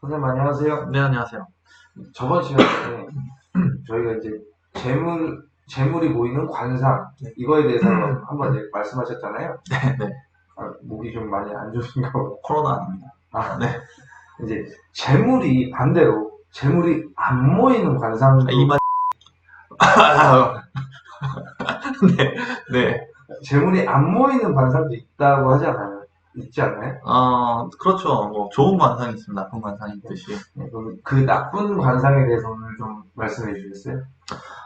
선생님 안녕하세요. 네, 안녕하세요. 저번 시간에 저희가 이제 재물 재물이 보이는 관상 네. 이거에 대해서 한번 이제 말씀하셨잖아요. 네, 네. 아, 목이 좀 많이 안 좋으신가 봐요. 코로나 아닙니다. 아, 네. 이제 재물이 반대로 재물이 안 모이는 관상도 아, 이만. 네, 네. 재물이 안 모이는 관상도 있다고 하지 않아요? 있지 않나요? 어, 그렇죠. 뭐, 좋은 관상이 있습니다. 나쁜 관상이 있듯이. 네, 그럼 그 나쁜 관상에 대해서 오늘 좀 말씀해 주시겠어요?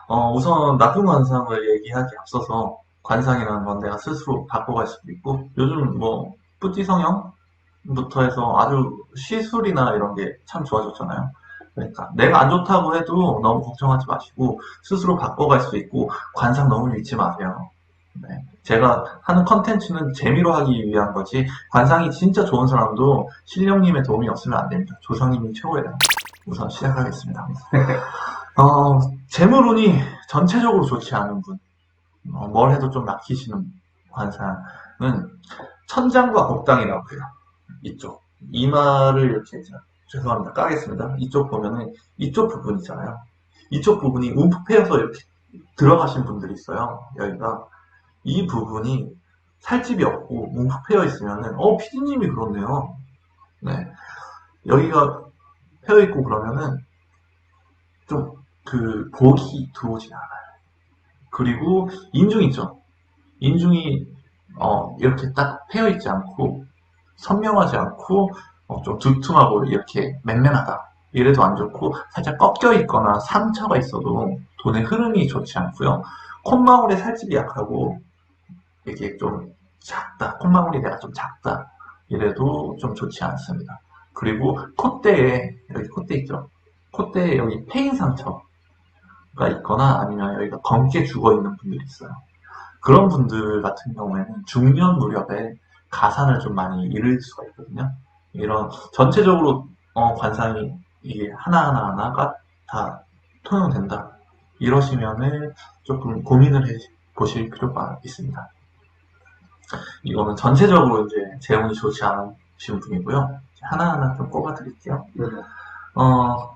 어, 우선 나쁜 관상을 얘기하기 앞서서 관상이라는 건 내가 스스로 바꿔갈 수도 있고, 요즘 뭐, 뿌띠 성형부터 해서 아주 시술이나 이런 게 참 좋아졌잖아요. 그러니까 내가 안 좋다고 해도 너무 걱정하지 마시고 스스로 바꿔갈 수 있고 관상 너무 믿지 마세요. 네. 제가 하는 컨텐츠는 재미로 하기 위한 거지 관상이 진짜 좋은 사람도 신령님의 도움이 없으면 안 됩니다. 조상님이 최고예요. 우선 시작하겠습니다. 어, 재물운이 전체적으로 좋지 않은 분, 어, 뭘 해도 좀 막히시는 관상은 천장과 복당이라고 해요. 이쪽. 이마를 이렇게, 자, 죄송합니다. 까겠습니다. 이쪽 보면은, 이쪽 부분 있잖아요. 이쪽 부분이 움푹 패여서 이렇게 들어가신 분들이 있어요. 여기가. 이 부분이 살집이 없고 움푹 패여 있으면은, 어, 피디님이 그렇네요. 네. 여기가 패여 있고 그러면은, 좀, 그, 복이 들어오지 않아요. 그리고, 인중 있죠? 인중이, 어, 이렇게 딱 패여 있지 않고, 선명하지 않고, 어, 좀 두툼하고 이렇게 맨맨하다. 이래도 안 좋고, 살짝 꺾여 있거나 상처가 있어도 돈의 흐름이 좋지 않고요. 콧망울에 살집이 약하고, 이게 좀 작다. 콧망울이 내가 좀 작다. 이래도 좀 좋지 않습니다. 그리고 콧대에, 여기 콧대 있죠? 콧대에 여기 페인 상처가 있거나 아니면 여기가 검게 죽어 있는 분들이 있어요. 그런 분들 같은 경우에는 중년 무렵에 가산을 좀 많이 잃을 수가 있거든요. 이런 전체적으로 어, 관상이 이게 하나하나 하나가 다 통용된다. 이러시면은 조금 고민을 해 보실 필요가 있습니다. 이거는 전체적으로 이제 재운이 좋지 않으신 분이고요. 하나하나 좀 꼽아 드릴게요. 네. 어,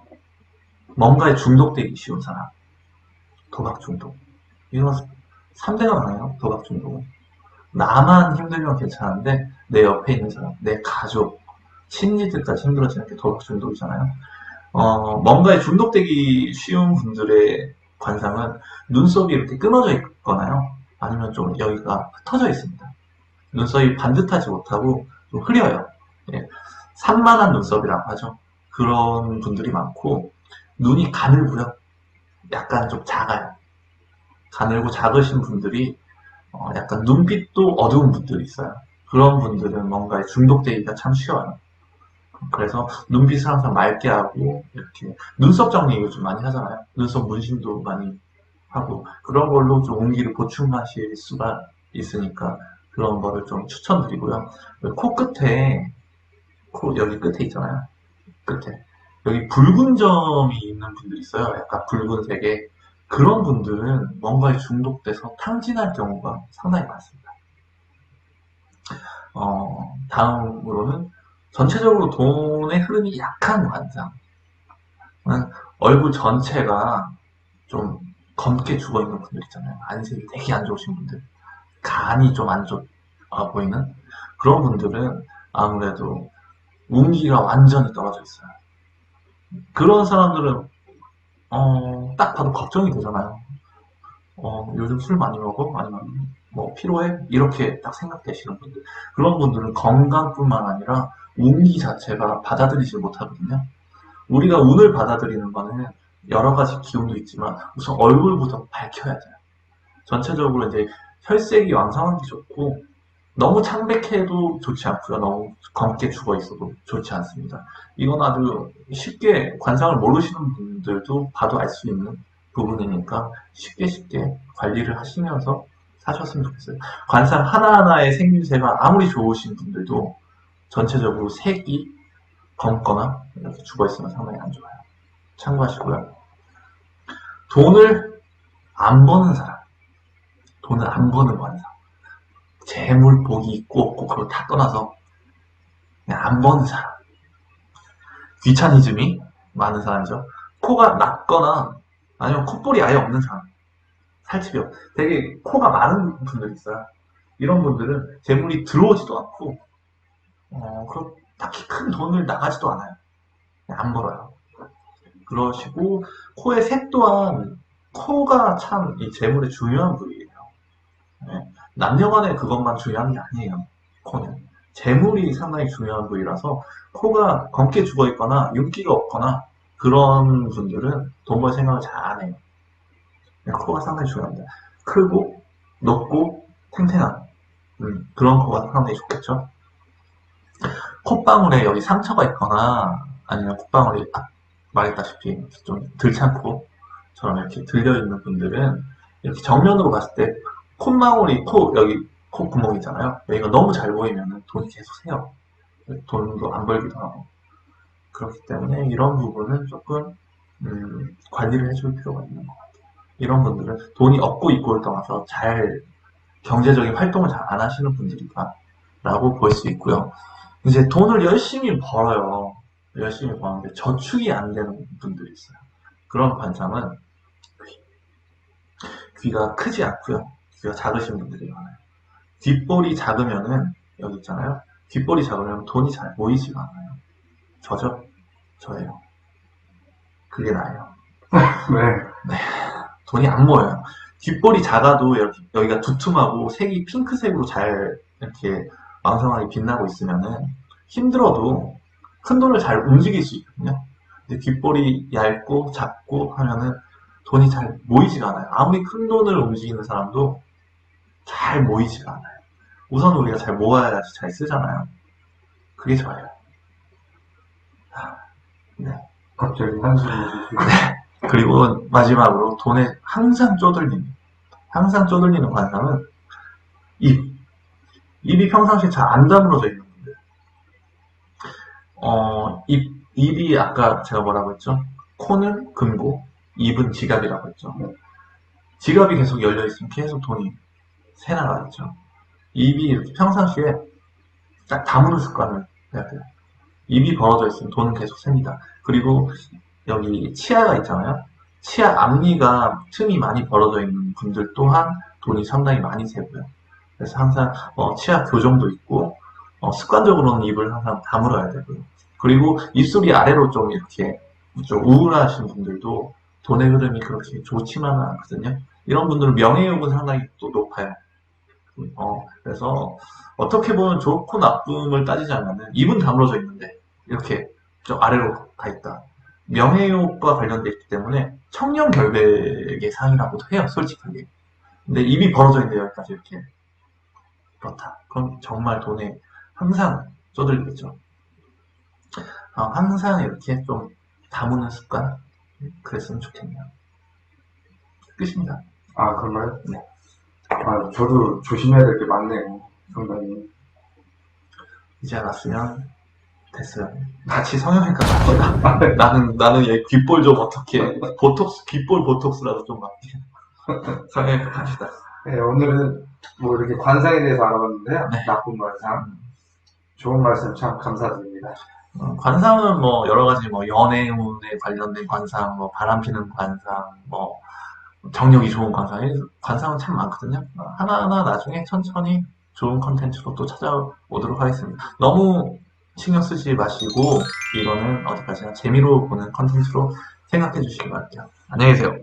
뭔가에 중독되기 쉬운 사람. 도박 중독. 이거 3대가 많아요, 도박 중독은. 나만 힘들면 괜찮은데, 내 옆에 있는 사람, 내 가족, 친지들까지 힘들어지는 게 도박 중독이잖아요. 어, 뭔가에 중독되기 쉬운 분들의 관상은 눈썹이 이렇게 끊어져 있거나요. 아니면 좀 여기가 흩어져 있습니다. 눈썹이 반듯하지 못하고 좀 흐려요. 예. 산만한 눈썹이라고 하죠. 그런 분들이 많고, 눈이 가늘고요. 약간 좀 작아요. 가늘고 작으신 분들이 어, 약간 눈빛도 어두운 분들이 있어요. 그런 분들은 뭔가에 중독되기가 참 쉬워요. 그래서 눈빛을 항상 맑게 하고 이렇게 눈썹 정리 요즘 많이 하잖아요. 눈썹 문신도 많이 하고 그런 걸로 좀 온기를 보충하실 수가 있으니까 그런 거를 좀 추천드리고요. 코 끝에 코 여기 끝에 있잖아요. 끝에 여기 붉은 점이 있는 분들이 있어요. 약간 붉은색의 그런 분들은 뭔가에 중독돼서 탕진할 경우가 상당히 많습니다. 어, 다음으로는 전체적으로 돈의 흐름이 약한 관상. 얼굴 전체가 좀 검게 죽어 있는 분들 있잖아요. 안색이 되게 안 좋으신 분들. 간이 좀 안 좋아 보이는 그런 분들은 아무래도 운기가 완전히 떨어져 있어요. 그런 사람들은 어, 딱 봐도 걱정이 되잖아요. 어, 요즘 술 많이 먹어? 아니면 뭐 피로해? 이렇게 딱 생각되시는 분들. 그런 분들은 건강뿐만 아니라 운기 자체가 받아들이지 못하거든요. 우리가 운을 받아들이는 거는 여러 가지 기운도 있지만 우선 얼굴부터 밝혀야 돼요. 전체적으로 이제 혈색이 왕성하기 좋고 너무 창백해도 좋지 않고요. 너무 검게 죽어 있어도 좋지 않습니다. 이건 아주 쉽게 관상을 모르시는 분들도 봐도 알 수 있는 부분이니까 쉽게 쉽게 관리를 하시면서 사셨으면 좋겠어요. 관상 하나하나의 생김새가 아무리 좋으신 분들도 전체적으로 색이 검거나 이렇게 죽어 있으면 상당히 안 좋아요. 참고하시고요. 돈을 안 버는 사람, 돈을 안 버는 관상. 재물 복이 있고 없고 그걸 다 떠나서 그냥 안 버는 사람 귀차니즘이 많은 사람이죠. 코가 낮거나 아니면 콧볼이 아예 없는 사람. 살집이 없. 되게 코가 많은 분들이 있어요. 이런 분들은 재물이 들어오지도 않고 어, 그렇 딱히 큰 돈을 나가지도 않아요. 안 벌어요. 그러시고 코의 색 또한 코가 참 이 재물의 중요한. 네. 남녀간에 그것만 중요한 게 아니에요. 코는 재물이 상당히 중요한 부위라서 코가 검게 죽어 있거나 윤기가 없거나 그런 분들은 돈 벌 생각을 잘 안 해요. 네, 코가 상당히 중요합니다. 크고 높고 탱탱한 음, 그런 코가 상당히 좋겠죠. 콧방울에 여기 상처가 있거나 아니면 콧방울이 아, 말했다시피 좀 들창코처럼 이렇게 들려 있는 분들은 이렇게 정면으로 봤을 때 콧망울이 코 여기 콧구멍 있잖아요. 여기가 너무 잘 보이면 돈이 계속 새요. 돈도 안 벌기도 하고 그렇기 때문에 이런 부분은 조금 음, 관리를 해줄 필요가 있는 것 같아요. 이런 분들은 돈이 없고 있고를 떠나서 잘 경제적인 활동을 잘 안 하시는 분들이다라고 볼 수 있고요. 이제 돈을 열심히 벌어요. 열심히 버는데 저축이 안 되는 분들이 있어요. 그런 관상은 귀. 귀가 크지 않고요. 귀가 작으신 분들이 많아요. 뒷볼이 작으면은 여기 있잖아요. 뒷볼이 작으면 돈이 잘 모이지가 않아요. 저죠? 저예요. 그게 나예요. 네. 돈이 안 모여요. 뒷볼이 작아도 이렇게 여기가 두툼하고 색이 핑크색으로 잘 이렇게 왕성하게 빛나고 있으면은 힘들어도 큰 돈을 잘 움직일 수 있거든요. 근데 뒷볼이 얇고 작고 하면은 돈이 잘 모이지가 않아요. 아무리 큰 돈을 움직이는 사람도 잘 모이지가 않아요. 우선 우리가 잘 모아야지 잘 쓰잖아요. 그게 저예요. 갑자기 한숨이 쉬시고. 그리고 마지막으로 돈에 항상 쪼들리는, 항상 쪼들리는 관상은 입. 입이 평상시에 잘 안 다물어져 있는 분들. 어, 입, 입이 아까 제가 뭐라고 했죠? 코는 금고, 입은 지갑이라고 했죠. 지갑이 계속 열려 있으면 계속 돈이 새 나가겠죠. 입이 이렇게 평상시에 딱 다무는 습관을 해야 돼요. 입이 벌어져 있으면 돈은 계속 셉니다. 그리고 여기 치아가 있잖아요. 치아 앞니가 틈이 많이 벌어져 있는 분들 또한 돈이 상당히 많이 새고요. 그래서 항상 어, 치아 교정도 있고 어, 습관적으로는 입을 항상 다물어야 되고요. 그리고 입술이 아래로 좀 이렇게 좀 우울하신 분들도 돈의 흐름이 그렇게 좋지만은 않거든요. 이런 분들은 명예욕은 상당히 또 높아요. 어, 그래서 어떻게 보면 좋고 나쁨을 따지자면은 입은 다물어져 있는데 이렇게 좀 아래로 가 있다. 명예욕과 관련돼 있기 때문에 청렴 결백의 상이라고도 해요, 솔직하게. 근데 입이 벌어져 있는데 여기까지 이렇게 그렇다. 그럼 정말 돈에 항상 쪼들리겠죠. 어, 항상 이렇게 좀 다무는 습관 그랬으면 좋겠네요. 끝입니다. 아, 그런가요? 네. 아, 저도 조심해야 될 게 많네요. 상당히. 이제 알았으면 됐어요. 같이 성형외과 갑시다. 나는 나는 얘 귓볼 좀 어떻게 보톡스 귓볼 보톡스라도 좀 맞게 성형외과 갑시다. 네, 오늘은 뭐 이렇게 관상에 대해서 알아봤는데요. 네. 나쁜 관상. 좋은 말씀 참 감사드립니다. 어, 관상은 뭐 여러 가지 뭐 연애운에 관련된 관상, 뭐 바람 피는 관상, 뭐 정력이 좋은 관상, 이 관상은 참 많거든요. 어, 하나하나 나중에 천천히 좋은 컨텐츠로 또 찾아오도록 하겠습니다. 너무 신경 쓰지 마시고 이거는 어디까지나 재미로 보는 컨텐츠로 생각해 주시기 바랍니다. 안녕히 계세요.